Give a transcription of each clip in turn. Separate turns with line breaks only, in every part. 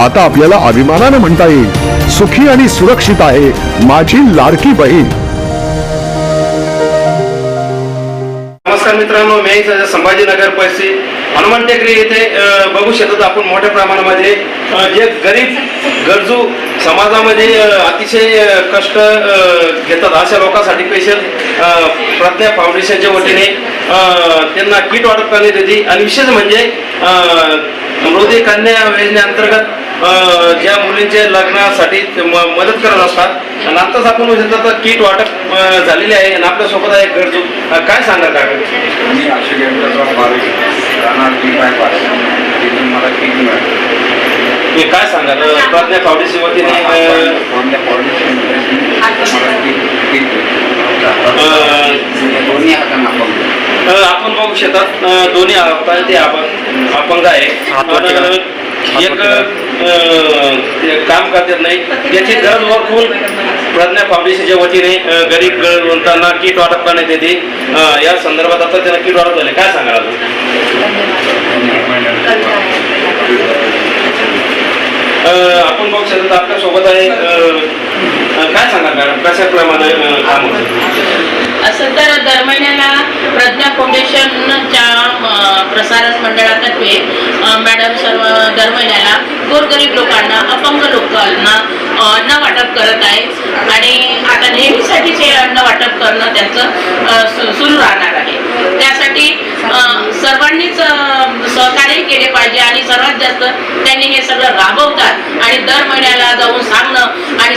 आता आपल्याला अभिमानानं म्हणता येईल सुखी आणि सुरक्षित आहे माझी लाडकी बहीण.
नमस्कार मित्रांनो मी संभाजीनगर पैसे हनुमान टेकडी येथे बघू शकतो आपण मोठ्या प्रमाणामध्ये. जे गरीब गरजू समाजामध्ये अतिशय कष्ट घेतात अशा लोकांसाठी स्पेशल प्रज्ञा फाउंडेशनच्या वतीने त्यांना किट वाटप करण्यात येते. आणि विशेष म्हणजे मृदे कन्या योजनेअंतर्गत ज्या मुलींचे लग्नासाठी मदत करत असतात. आणि आत्ताच आपण शकता तर किट वाटप झालेले आहे. आणि आपल्यासोबत आहे गरजू. काय सांगा काय
मी अशोक राहणार मला किट मिळाली.
हे काय सांगाल? प्रज्ञा फाउंडेशन वतीने
आपण
बघू शकतात दोन्ही ते आपण अपंग आहे एक काम करतात नाही त्याची गरज भरपूर प्रज्ञा फाउंडेशनच्या वतीने गरीब गरजवंतांना किट वाटप करण्यात येते. या संदर्भात आता त्यांना किट वाटप झाले. काय सांगाल अजून? आपण बघू शकतो आपल्यासोबत आहे काय सांगा मॅडम? काम होतं?
असं तर दर महिन्याला प्रज्ञा फाउंडेशनच्या प्रसारण प्रसारक मंडळातर्फे मॅडम सर्व दर महिन्याला गोरगरीब लोकांना अपंग लोकांना अन्न वाटप करत आहे. आणि आता नेहमीसाठी जे अन्न वाटप करणं त्यांचं सुरू राहणार आहे. त्यासाठी सर्वांनीच सहकार्य केले पाहिजे आणि सर्वात जास्त त्यांनी हे सगळं राबवतात. आणि दर महिन्याला जाऊन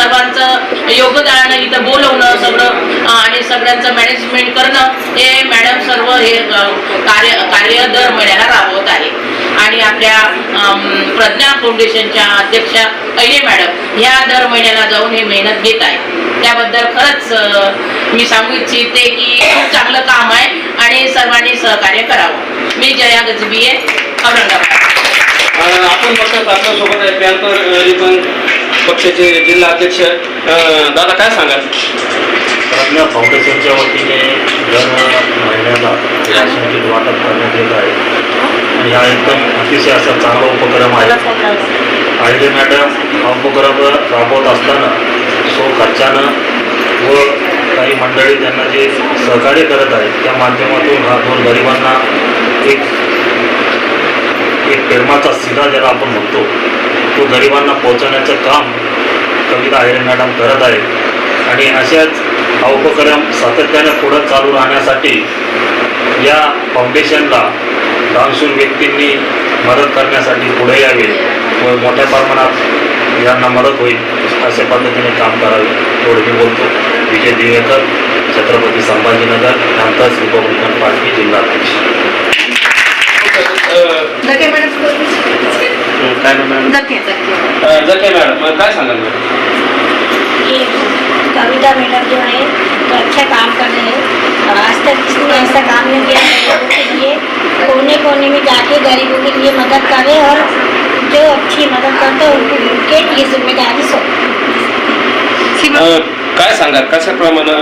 सर्वांचं योगदान इथं बोलवणं सगळं आणि सगळ्यांचं मॅनेजमेंट करणं हे मॅडम सर्व हे कार्य कार्य दर महिन्याला राबवत आहे. आणि आपल्या प्रज्ञा फाउंडेशनच्या अध्यक्षा अहिले मॅडम ह्या दर महिन्याला जाऊन हे मेहनत घेत आहे त्याबद्दल खरंच मी सांगू इच्छिते की खूप चांगलं काम आहे आणि सर्वांनी सहकार्य करावं. मी जया गजबीये औरंगाबाद.
आपण बघतात आपल्यासोबत आहे रिपन. पक्षाचे जिल्हा अध्यक्ष दादा काय सांगाल?
प्रज्ञा फाउंडेशनच्या वतीने दर महिन्याला राशन किट वाटप करण्यात येत आहे. आणि हा एकदम अतिशय असा चांगला उपक्रम आहे. आयडे मॅडम हा उपक्रम राबवत असताना सो खर्चानं व काही मंडळी त्यांना जे सहकार्य करत आहेत त्या माध्यमातून हा दोन गरिबांना एक एक प्रेमाचा सिधा ज्याला आपण म्हणतो तो गरिबांना पोहोचवण्याचं काम कविता आहिरे मॅडम करत आहे आणि अशाच हा उपक्रम सातत्याने पुढं चालू राहण्यासाठी या फाउंडेशनला दानशूर व्यक्तींनी मदत करण्यासाठी पुढे यावे व मोठ्या प्रमाणात यांना मदत होईल अशा पद्धतीने काम करावे. एवढं मी बोलतो. विजय दिवेकर छत्रपती संभाजीनगर नंतर रिपब्लिकन पार्टी जिल्हाध्यक्ष.
जके मॅडम?
काय मॅडम
जके जके
मॅडम. काय सांगाल मॅडम
कविता मैडम जो है तो अच्छा काम कर रहे हैं। आज तक किसी ने ऐसा काम नहीं किया लोगों के लिए। कोने कोने में जाके गरीबों के लिए मदद करे और जो अच्छी मदद करते हैं उनको उनके ये ज़िम्मेदारी सौंपे।
काय सांगा कशा प्रमाणे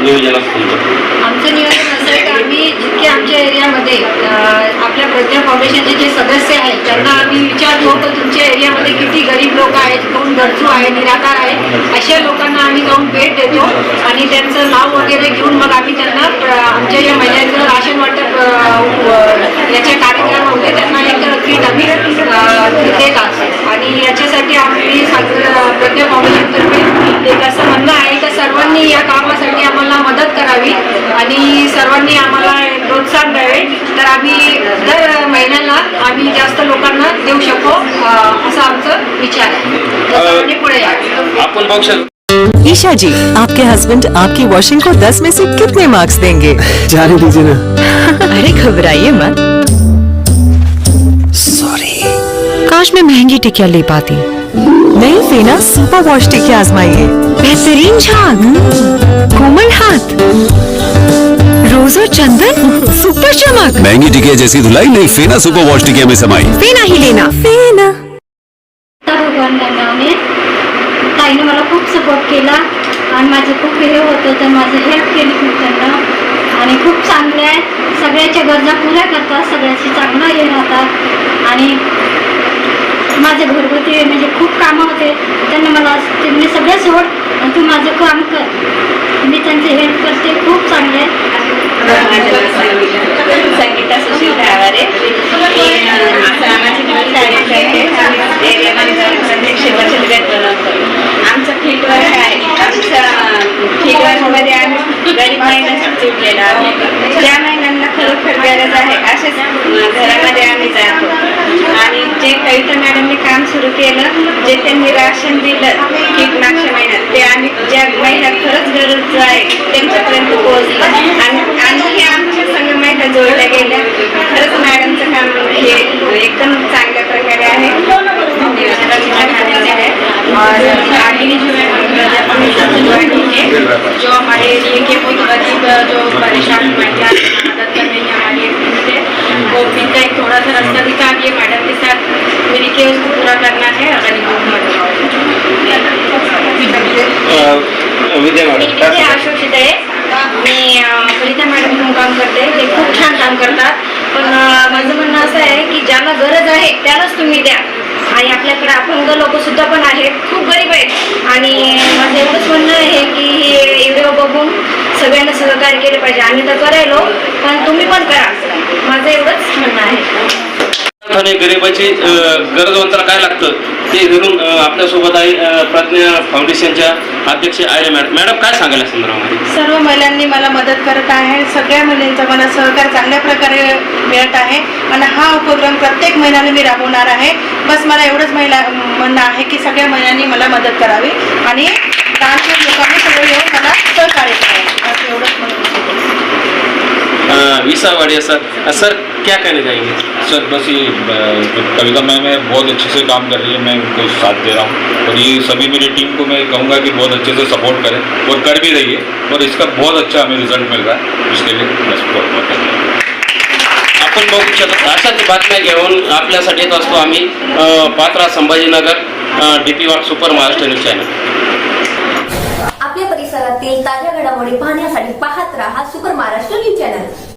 नियोजन असतं तुमचं
आमचं नियोजन असं आहे की आम्ही जितके आमच्या एरियामध्ये अं, आपल्या प्रज्ञा फाउंडेशनचे जे सदस्य आहेत त्यांना आम्ही विचारतो की तुमच्या एरियामध्ये किती गरीब लोक आहेत कोण गरजू आहे निराकार आहे अशा लोकांना आम्ही जाऊन भेट देतो आणि त्यांचं नाव वगैरे घेऊन मग आम्ही त्यांना आमच्या या महिलांचं राशन वाटप अं, व- याच्या कार्यक्रमामध्ये त्यांना एक किट आम्ही अं, देत असतो आणि याच्यासाठी आम्ही सागर प्रज्ञा फाउंडेशनतर्फे एक असं म्हणणं आहे की सर्वांनी या कामासाठी आम्हाला मदत करावी आणि सर्वांनी आम्हाला प्रोत्साहन द्यावे. तर आम्ही दर महिन्याला आम्ही जास्त लोकांना देऊ शकू अं, असा आमचा विचार आहे. पुढे
आपण बघू शकतो.
ईशा जी आपके हस्बैंड आपकी वॉशिंग को 10 में से कितने मार्क्स देंगे?
जाने दीजिए ना।
अरे घबराइए मत।
सॉरी
काश मैं महंगी टिकिया ले पाती। नहीं फेना सुपर वॉश टिकिया आजमाइए। बेहतरीन झाग। चंदन सुपर चमक.
महंगी टिकिया जैसी धुलाई नहीं फेना सुपर वॉश टिकिया में समाई।
फेना ही लेना. फेना.
भगवान ताईने मला खूप सपोर्ट केला आणि माझं खूप हे होतं तर माझं हेल्प केली खूप त्यांना. आणि खूप चांगले आहे. सगळ्याच्या गरजा पुऱ्या करतात सगळ्याशी चांगलं हे राहतात. आणि माझे घरगुती म्हणजे खूप कामं होते. त्यांना मला ते मी सगळे सोड आणि तू माझं काम कर. मी त्यांचे हेल्प करते. खूप चांगले आहे.
संगीता सुशील ढावारे आता माझी नवीन तारीख आहे एरियामध्ये प्रत्यक्ष बचत बनवतो आमचं फील्ड वर्क आहे आमचं फील्ड वर्कमध्ये आम्ही गरीब महिलांसाठी जुडलेलो आहोत ज्या महिलांना खरोखर गरज आहे अशाच घरामध्ये आम्ही जातो आणि जे कविता मॅडमने काम सुरू केलं जे राशन दिलं कीटनाशक महिन्यात ते आम्ही ज्या महिला खरंच गरज आहे त्यांच्यापर्यंत पोहोचलं आणि आणखी आमच्या संघ महिला जोडल्या गेल्या. खरंच मॅडमचं काम हे एकदम चांगल्या प्रकारे आहे. जो जो हमारे एरिए के जो परेशान महिला मदद करने की वो उनका एक थोड़ा सा रास्ता दिखा के मैडम के साथ मिल के उसको पूरा करना है को
विद्या मॅडम
मी आहे कविता मॅडम म्हणून काम करते. ते खूप छान काम करतात. पण माझं म्हणणं असं आहे की ज्यांना गरज आहे त्यालाच तुम्ही द्या. आणि आपल्याकडे अपंग लोक सुद्धा पण आहेत. खूप गरीब आहेत. आणि माझं एवढंच म्हणणं आहे की हे व्हिडिओ बघून सगळ्यांना सहकार्य केले पाहिजे. आम्ही तर करायलो पण तुम्ही पण करा. माझं एवढंच म्हणणं आहे.
गरिबाची अ, गरजवंताला काय लागतं? ते धरून आपल्यासोबत आहे प्रज्ञा फाउंडेशनच्या अध्यक्ष आर्य मॅडम. मॅडम काय सांगाल या संदर्भामध्ये?
सर्व महिलांनी मला मदत करत आहे. सगळ्या महिलांचा मला सहकार चांगल्या प्रकारे मिळत आहे. आणि हा उपक्रम प्रत्येक महिन्याने मी राबवणार आहे. बस मला एवढंच महिला म्हणणं आहे की सगळ्या महिलांनी मला मदत करावी. आणि दानशूर लोकांनी सगळं येऊन मला सहकार्य करावं असं एवढंच म्हणून
विसा वाडिया सर. अ, सर क्या कहना चाहेंगे
सर बस ये कविता मैम है बहुत अच्छे से काम कर रही है मैं उनको साथ दे रहा हूँ। और ये सभी मेरी टीम को मैं कहूँगा कि बहुत अच्छे से सपोर्ट करें और कर भी रही है। और इसका बहुत अच्छा हमें रिजल्ट मिल रहा है। इसके लिए मैं सपोर्ट बहुत धन्यवाद।
आपण बघू शकतो अशाच बातम्या घेऊन आपल्यासाठी येत असतो आम्ही पात्रा संभाजीनगर डी पी वाट सुपर महाराष्ट्र न्यूज चॅनल
आपल्या परिसरातील ताज्या घडामोडी पाहण्यासाठी पाहत राहा सुपर महाराष्ट्र न्यूज चॅनल